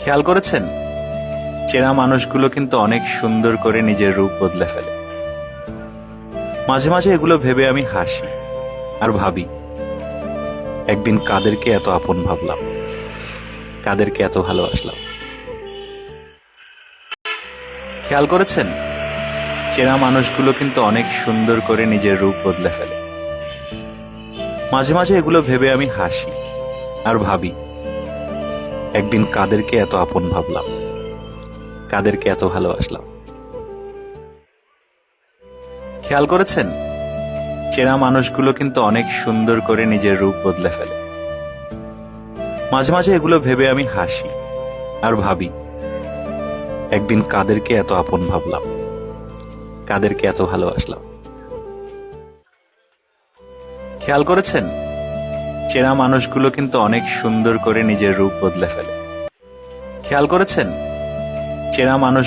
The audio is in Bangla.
খেয়াল করেছেন? চেনা মানুষগুলো কিন্তু অনেক সুন্দর করে নিজের রূপ বদলে ফেলে। মাঝে মাঝে এগুলো ভেবে আমি হাসি আর ভাবি, একদিন কাদেরকে এত আপন ভাবলাম, কাদেরকে এত ভালোবাসলাম। খেয়াল করেছেন? চেনা মানুষগুলো কিন্তু অনেক সুন্দর করে নিজের রূপ বদলে ফেলে। মাঝে মাঝে এগুলো ভেবে আমি হাসি আর ভাবি একদিন কাদেরকে এত আপন ভাবলাম, কাদেরকে এত ভালোবাসলাম। খেয়াল করেছেন? চেনা মানুষগুলো কিন্তু অনেক সুন্দর করে নিজের রূপ বদলে ফেলে। মাঝে মাঝে এগুলো ভেবে আমি হাসি আর ভাবি, একদিন কাদেরকে এত আপন ভাবলাম, কাদেরকে এত ভালোবাসলাম। খেয়াল করেছেন? চেনা মানুষগুলো কিন্তু অনেক সুন্দর করে নিজের রূপ বদলে ফেলে। খেয়াল করেছেন? চেনা মানুষ